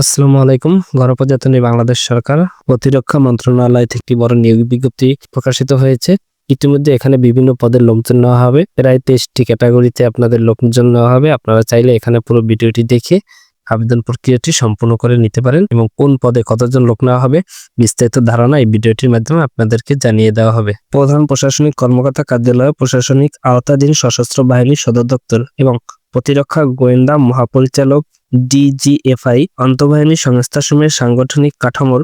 আসসালামু আলাইকুম। গণপ্রজাতনী বাংলাদেশ সরকার প্রতিরক্ষা মন্ত্রণালয় থেকে একটি বড় নিয়োগ বিজ্ঞপ্তি প্রকাশিত হয়েছে। ইতিমধ্যে এখানে বিভিন্ন পদের লোকজন নেওয়া হবে। প্রায় তেইশটি ক্যাটাগরিতে আপনাদের লোকজন নেওয়া হবে। আপনারা চাইলে এখানে পুরো ভিডিওটি দেখে আবেদন প্রক্রিয়াটি সম্পূর্ণ করে নিতে পারেন এবং কোন পদে কতজন লোক নেওয়া হবে বিস্তারিত ধারণা এই ভিডিওটির মাধ্যমে আপনাদেরকে জানিয়ে দেওয়া হবে। প্রধান প্রশাসনিক কর্মকর্তা কার্যালয়, প্রশাসনিক আওতাধীন সশস্ত্র বাহিনী সদর দপ্তর এবং প্রতিরক্ষা গোয়েন্দা মহাপরিচালক ডিজিএফআই আন্তঃবাহিনী সংস্থাসমূহের সাংগঠনিক কাঠামোর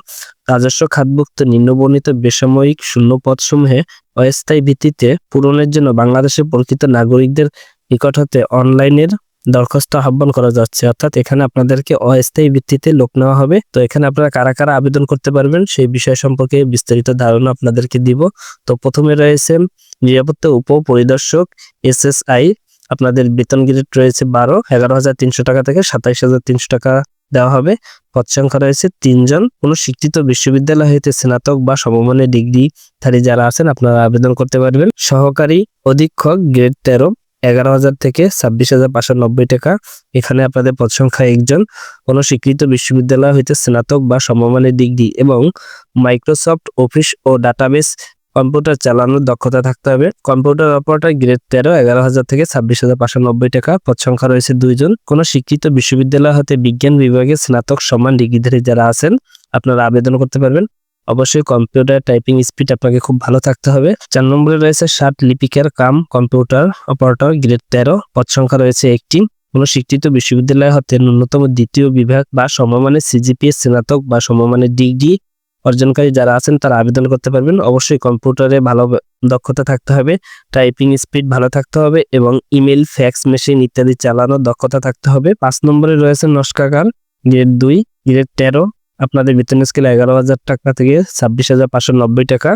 রাজস্ব খাতভুক্ত নিম্নবর্ণিত বেসামরিক শূন্য পদসমূহে অস্থায়ী ভিত্তিতে পূরণের জন্য বাংলাদেশের প্রকৃত নাগরিকদের নিকট হতে অনলাইনের দরখাস্ত আহ্বান করা যাচ্ছে। অর্থাৎ এখানে আপনাদেরকে অস্থায়ী ভিত্তিতে লোক নেওয়া হবে। তো এখানে আপনারা কারা কারা আবেদন করতে পারবেন সেই বিষয় সম্পর্কে বিস্তারিত ধারণা আপনাদেরকে দিব। তো প্রথমে রয়েছে নিরাপত্তা উপ পরিদর্শক এসএসআই আপনাদের বেতন গ্রেড রয়েছে বারো, এগারো হাজার তিনশো টাকা থেকে সাতাইশ হাজার তিনশো টাকা দেওয়া হবে। পদ সংখ্যা রয়েছে তিনজন কোনো স্বীকৃত বিশ্ববিদ্যালয় হইতে স্নাতক বা সমমানের ডিগ্রিধারী যারা আছেন, আপনারা আবেদন করতে পারবেন। সহকারী অধীক্ষক গ্রেড তেরো, এগারো হাজার থেকে ছাব্বিশ হাজার পাঁচশো নব্বই টাকা। এখানে আপনাদের পদ সংখ্যা একজন। কোনো স্বীকৃত বিশ্ববিদ্যালয় হইতে স্নাতক বা সমমানের ডিগ্রি এবং মাইক্রোসফট অফিস ও ডাটাবেস কম্পিউটার চালানোর দক্ষতা থাকতে হবে। কম্পিউটার অপারেটর গ্রেড তেরো, এগারো হাজার থেকে ছাব্বিশ হাজার পাঁচশো নব্বই টাকা। পদ সংখ্যা রয়েছে দুইজন কোনো শিক্ষিত বিশ্ববিদ্যালয় হতে বিজ্ঞান বিভাগে স্নাতক সমান ডিগ্রিধারী যারা আছেন, আপনারা আবেদন করতে পারবেন। অবশ্যই কম্পিউটার টাইপিং স্পিড আপনাকে খুব ভালো থাকতে হবে। চার নম্বরে রয়েছে ষাট লিপিকার কাম, কম্পিউটার অপারেটর গ্রেড তেরো। পদ সংখ্যা রয়েছে একটি। কোনো স্বীকৃত বিশ্ববিদ্যালয় হতে ন্যূনতম দ্বিতীয় বিভাগ বা সমমানের সিজিপিএ স্নাতক বা সমমানের ডিগ্রি অর্জনকারী যারা আছেন, তারা আবেদন করতে পারবেন। অবশ্যই কম্পিউটারে ভালো দক্ষতা থাকতে হবে, টাইপিং স্পিড ভালো থাকতে হবে এবং ইমেল, ফ্যাক্স মেশিন ইত্যাদি চালানোর দক্ষতা থাকতে হবে। পাঁচ নম্বরে রয়েছে নস্কাকার গ্রেড দুই, গ্রেড তেরো। আপনাদের বেতন স্কেল এগারো হাজার টাকা থেকে ছাব্বিশ হাজার পাঁচশো নব্বই টাকা।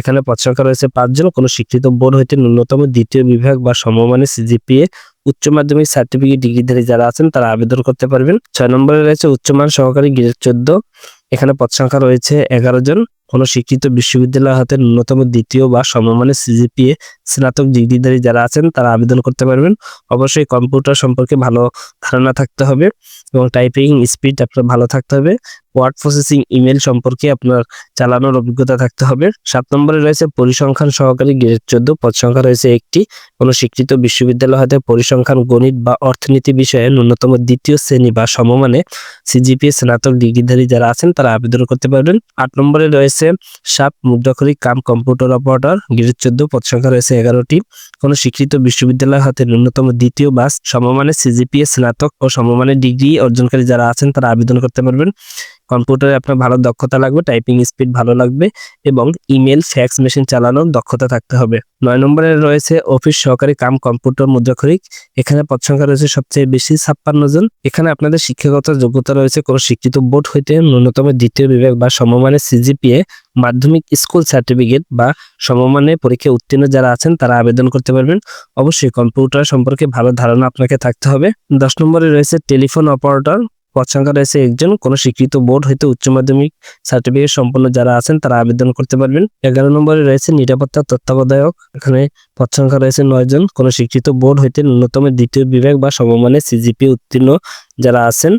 এখানে পদ সংখ্যা রয়েছে পাঁচজন। কোনো স্বীকৃত বোর্ড হইতে ন্যূনতম দ্বিতীয় বিভাগ বা সমমানের সিজিপিএ উচ্চ মাধ্যমিক সার্টিফিকেট ডিগ্রিধারী যারা আছেন, তারা আবেদন করতে পারবেন। ছয় নম্বরে রয়েছে উচ্চমান সহকারী গ্রেড চোদ্দ। এখানে পদ সংখ্যা রয়েছে এগারো জন। কোনো শিক্ষিত বিশ্ববিদ্যালয় হাতে ন্যূনতম দ্বিতীয় বা সমমানের সিজিপিএ স্নাতক ডিগ্রিধারী যারা আছেন, তারা আবেদন করতে পারবেন। অবশ্যই কম্পিউটার সম্পর্কে ভালো ধারণা থাকতে হবে এবং টাইপিং স্পিড আপনার ভালো থাকতে হবে। ওয়ার্ড প্রসেসিং ইমেল সম্পর্কে আপনার চালানোর অভিজ্ঞতা থাকতে হবে। সাত নম্বরে রয়েছে পরিসংখ্যান সহকারী গ্রেড চোদ্দ। পদ সংখ্যা রয়েছে একটি। কোনো স্বীকৃত বিশ্ববিদ্যালয় হতে পরিসংখ্যান, গণিত বা অর্থনীতি বিষয়ে ন্যূনতম দ্বিতীয় শ্রেণি বা সমমানে সিজিপিএ স্নাতক ডিগ্রিধারী যারা আছেন তারা আবেদন করতে পারবেন। আট নম্বরে রয়েছে সাপ মুদ্রাক্ষরিক কাম কম্পিউটার অপারেটর, গ্রেড চোদ্দ। পদ সংখ্যা রয়েছে এগারোটি। কোনো স্বীকৃত বিশ্ববিদ্যালয় হাতে ন্যূনতম দ্বিতীয় বা সমমানে সিজিপিএ স্নাতক ও সমমানের ডিগ্রি অর্জনকারী যারা আছেন তারা আবেদন করতে পারবেন। কম্পিউটারে আপনার ভালো দক্ষতা লাগবে টাইপিং স্পিড ভালো লাগবে এবং ইমেল ফ্যাক্স মেশিন চালানোর দক্ষতা থাকতে হবে। নয় নম্বরে রয়েছে অফিস সহকারী কাম কম্পিউটার মুদ্রাক্ষরিক। এখানে পদ সংখ্যা রয়েছে সবচেয়ে বেশি ছাপ্পান্ন জন। এখানে আপনাদের শিক্ষাগত যোগ্যতা রয়েছে কোনো শিক্ষিত বোর্ড হইতে ন্যূনতম দ্বিতীয় বিভাগ বা সমমানের সিজিপিএ মাধ্যমিক স্কুল সার্টিফিকেট বা সমমানের পরীক্ষায় উত্তীর্ণ যারা আছেন তারা আবেদন করতে পারবেন। অবশ্যই কম্পিউটার সম্পর্কে ভালো ধারণা আপনাকে থাকতে হবে। দশ নম্বরে রয়েছে টেলিফোন অপারেটর পদ সংখ্যা রয়েছে একজন। কোনো স্বীকৃত বোর্ড হইতে উচ্চ মাধ্যমিক সার্টিফিকেট সম্পন্ন যারা আছেন, তারা আবেদন করতে পারবেন। এগারো নম্বরে রয়েছে নিরাপত্তা তত্ত্বাবধায়ক। এখানে পদ সংখ্যা রয়েছে নয় জন। কোনো স্বীকৃত বোর্ড হইতে ন্যূনতম দ্বিতীয় বিভাগ বা সমমানের সিজিপি উত্তীর্ণ যারা আছেন,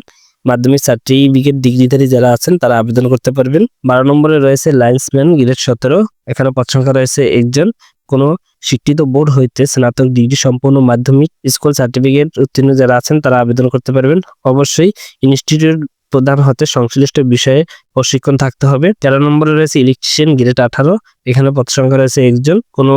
মাধ্যমিক সার্টিফিকেট ডিগ্রিধারী যারা আছেন, তারা আবেদন করতে পারবেন। বারো নম্বরে রয়েছে লাইন্সম্যান, গ্রেড সতেরো। এখানে পদ সংখ্যা রয়েছে একজন। কোনো স্বীকৃত বোর্ড হইতে স্নাতক ডিগ্রি সম্পন্ন মাধ্যমিক স্কুল সার্টিফিকেট উত্তীর্ণ যারা আছেন, তারা আবেদন করতে পারবেন। অবশ্যই ইনস্টিটিউট প্রদান হতে সংশ্লিষ্ট বিষয়ে প্রশিক্ষণ থাকতে হবে। তেরো নম্বরে রয়েছে ইলেকট্রিশিয়ান গ্রেড আঠারো। এখানে পদ সংখ্যা রয়েছে একজন। কোনো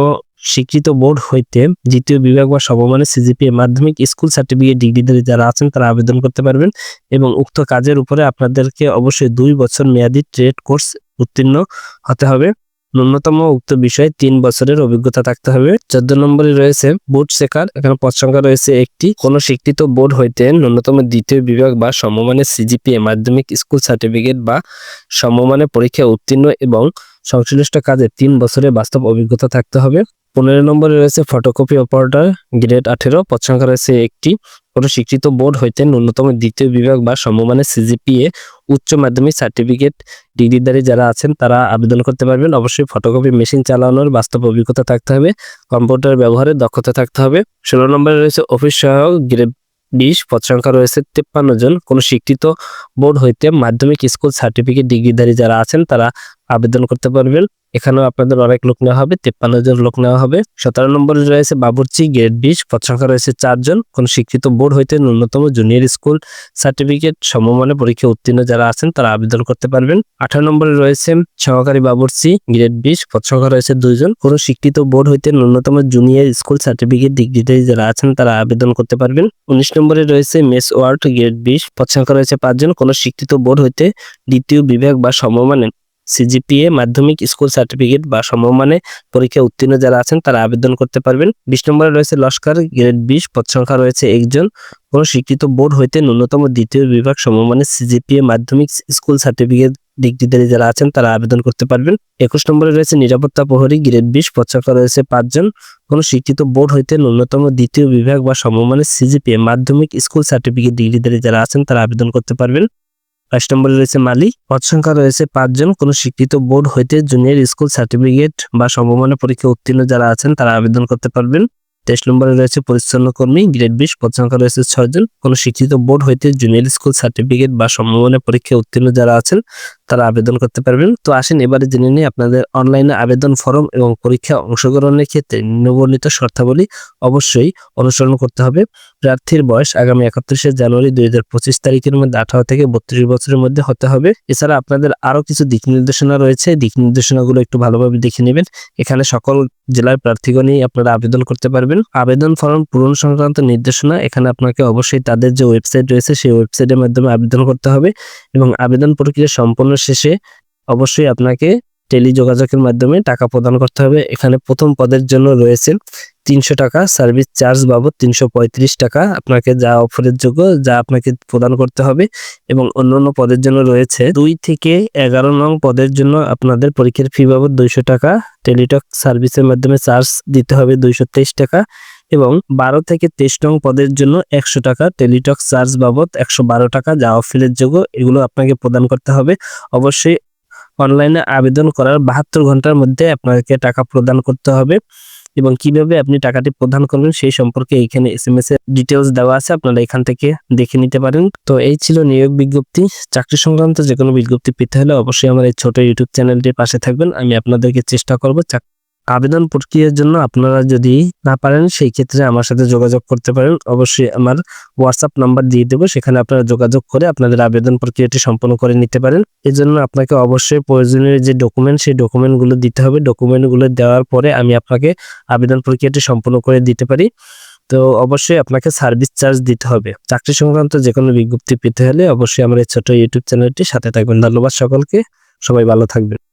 স্বীকৃত বোর্ড হইতে দ্বিতীয় বিভাগ বা সমমানের সিজিপিএ মাধ্যমিক স্কুল সার্টিফিকেট ডিগ্রিধারী যারা আছেন, তারা আবেদন করতে পারবেন এবং উক্ত কাজের উপরে আপনাদেরকে অবশ্যই দুই বছর মেয়াদি ট্রেড কোর্স উত্তীর্ণ হতে হবে। ন্যূনতম উক্ত বিষয়ে তিন বছরের অভিজ্ঞতা থাকতে হবে। চোদ্দ নম্বরে রয়েছে, বোর্ড শেখার, এখানে পদ সংখ্যা রয়েছে একটি। কোন স্বীকৃত বোর্ড হইতে ন্যূনতম দ্বিতীয় বিভাগ বা সমমানের সিজিপিএ মাধ্যমিক স্কুল সার্টিফিকেট বা সমমানের পরীক্ষা উত্তীর্ণ এবং সংশ্লিষ্ট কাজে তিন বছরের বাস্তব অভিজ্ঞতা থাকতে হবে। পনেরো নম্বরে রয়েছে ফটোকপি অপারেটর গ্রেড আঠেরো। পদ রয়েছে একটি। কোনো স্বীকৃত বোর্ড হইতে ন্যূনতম দ্বিতীয় বিভাগ বা সমমানের সিজিপিএ উচ্চ মাধ্যমিক সার্টিফিকেট ডিগ্রিধারী যারা আছেন, তারা আবেদন করতে পারবেন। অবশ্যই ফটোকপি মেশিন চালানোর বাস্তব অভিজ্ঞতা থাকতে হবে। কম্পিউটার ব্যবহারের দক্ষতা থাকতে হবে। ষোলো নম্বরে রয়েছে অফিস সহায়ক গ্রেড বিশ। পদ রয়েছে তেপ্পান্ন জন। কোনো স্বীকৃত বোর্ড হইতে মাধ্যমিক স্কুল সার্টিফিকেট ডিগ্রিধারী যারা আছেন, তারা আবেদন করতে পারবেন। এখানেও আপনাদের অনেক লোক নেওয়া হবে, তেপ্পান্ন জন লোক নেওয়া হবে। সতেরো নম্বরে রয়েছে বাবুর্চি গ্রেড বিশ, পদ সংখ্যা রয়েছে চারজন কোন শিক্ষিত বোর্ড হইতে ন্যূনতম জুনিয়র স্কুল সার্টিফিকেট সমমানের পরীক্ষা উত্তীর্ণ যারা আছেন, তারা আবেদন করতে পারবেন। আঠারো নম্বরে রয়েছে সহকারী বাবুর্চি গ্রেড বিশ, পদ সংখ্যা রয়েছে দুইজন কোন শিক্ষিত বোর্ড হইতে ন্যূনতম জুনিয়র স্কুল সার্টিফিকেট ডিগ্রিধারী যারা আছেন, তারা আবেদন করতে পারবেন। উনিশ নম্বরে রয়েছে মেস ওয়ার্ড গ্রেড বিশ, পদ সংখ্যা রয়েছে পাঁচজন কোন শিক্ষিত বোর্ড হইতে দ্বিতীয় বিভাগ বা সমমানের সিজিপিএ মাধ্যমিক স্কুল সার্টিফিকেট বা সমমানে পরীক্ষা উত্তীর্ণ যারা আছেন, তারা আবেদন করতে পারবেন। বিশ নম্বরে রয়েছে লস্কর, গ্রেড বিশ, পদ সংখ্যা রয়েছে একজন। কোন স্বীকৃত বোর্ড হইতে ন্যূনতম দ্বিতীয় বিভাগ সমমানের সিজিপিএ মাধ্যমিক স্কুল সার্টিফিকেট ডিগ্রিধারী যারা আছেন, তারা আবেদন করতে পারবেন। একুশ নম্বরে রয়েছে নিরাপত্তা প্রহরী, গ্রেড বিশ, পদ সংখ্যা রয়েছে পাঁচজন। কোন স্বীকৃত বোর্ড হইতে ন্যূনতম দ্বিতীয় বিভাগ বা সমমানের সিজিপিএ মাধ্যমিক স্কুল সার্টিফিকেট ডিগ্রিধারী যারা আছেন, তারা আবেদন করতে পারবেন। বাইশ নম্বরে রয়েছে মালিক। পদ সংখ্যা রয়েছে পাঁচজন কোনো স্বীকৃত বোর্ড হইতে জুনিয়র স্কুল সার্টিফিকেট বা সমমানের পরীক্ষা উত্তীর্ণ যারা আছেন, তারা আবেদন করতে পারবেন। তেইশ নম্বরে রয়েছে পরিচ্ছন্ন কর্মী গ্রেড বিশ। পদ সংখ্যা রয়েছে ছয়জন কোনো শিক্ষিত বোর্ড হইতে জুনিয়র স্কুল সার্টিফিকেট বা সমমানের পরীক্ষা উত্তীর্ণ যারা আছেন তারা আবেদন করতে পারবেন। তো আসেন, এবারে জেনে নিই আপনাদের অনলাইনে আবেদন ফর্ম এবং পরীক্ষা অংশগ্রহণের ক্ষেত্রে নিম্নবর্ণিত শর্তাবলী অবশ্যই অনুসরণ করতে হবে। প্রার্থীর বয়স আগামী একত্রিশে জানুয়ারি দুই হাজার পঁচিশ তারিখের মধ্যে আঠারো থেকে বত্রিশ বছরের মধ্যে হতে হবে। এছাড়া আপনাদের আরও কিছু দিক নির্দেশনা রয়েছে। দিক নির্দেশনাগুলো একটু ভালোভাবে দেখে নেবেন। এখানে সকল জেলার প্রার্থীগণই আপনারা আবেদন করতে পারবেন। আবেদন ফর্ম পূরণ সংক্রান্ত নির্দেশনা এখানে আপনাকে অবশ্যই তাদের যে ওয়েবসাইট রয়েছে, সেই ওয়েবসাইটের মাধ্যমে আবেদন করতে হবে এবং আবেদন প্রক্রিয়া সম্পন্ন শেষে অবশ্যই আপনাকে টেলি যোগাযোগের মাধ্যমে টাকা প্রদান করতে হবে। এখানে প্রথম পদের জন্য রয়েছে তিনশো টাকা সার্ভিস চার্জ বাবদ তিনশো পঁয়ত্রিশ টাকা আপনাকে যা অফারের যোগ্য যা আপনাকে প্রদান করতে হবে এবং অন্যান্য পদের জন্য রয়েছে দুই থেকে এগারো নং পদের জন্য আপনাদের পরীক্ষার ফি বাবদ দুইশো টাকা, টেলিটক সার্ভিসের মাধ্যমে চার্জ দিতে হবে দুইশো তেইশ টাকা। এবং বারো থেকে তেইশ নং পদের জন্য একশো টাকা টেলিটক চার্জ বাবদ একশো বারো টাকা যা অফিলের যোগ্য এগুলো আপনাকে প্রদান করতে হবে। অবশ্যই অনলাইনে আবেদন করার বাহাত্তর ঘণ্টার মধ্যে আপনাকে টাকা প্রদান করতে হবে এবং কীভাবে আপনি টাকাটি প্রদান করবেন সেই সম্পর্কে এখানে এস এম এস এর ডিটেলস দেওয়া আছে, আপনারা এখান থেকে দেখে নিতে পারেন। তো এই ছিল নিয়োগ বিজ্ঞপ্তি। চাকরি সংক্রান্ত যে কোনো বিজ্ঞপ্তি পেতে হলে অবশ্যই আমার এই ছোট ইউটিউব চ্যানেলটির পাশে থাকবেন। আমি আপনাদেরকে চেষ্টা করব চাক- আবেদন প্রক্রিয়ার জন্য আপনারা যদি না পারেন, সেই ক্ষেত্রে আমার সাথে যোগাযোগ করতে পারেন। অবশ্যই আমার হোয়াটসঅ্যাপ নাম্বার দিয়ে দেবো, সেখানে আপনারা যোগাযোগ করে আপনাদের আবেদন প্রক্রিয়াটি সম্পন্ন করে নিতে পারেন। এজন্য আপনাকে অবশ্যই প্রয়োজনীয় যে ডকুমেন্ট সেই ডকুমেন্টগুলো দিতে হবে। ডকুমেন্টগুলো দেওয়ার পরে আমি আপনাকে আবেদন প্রক্রিয়াটি সম্পন্ন করে দিতে পারি। তো অবশ্যই আপনাকে সার্ভিস চার্জ দিতে হবে। চাকরি সংক্রান্ত যে কোনো বিজ্ঞপ্তি পেতে হলে অবশ্যই আমার এই ছোট ইউটিউব চ্যানেলটি সাথে থাকবেন। ধন্যবাদ সকলকে। সবাই ভালো থাকবেন।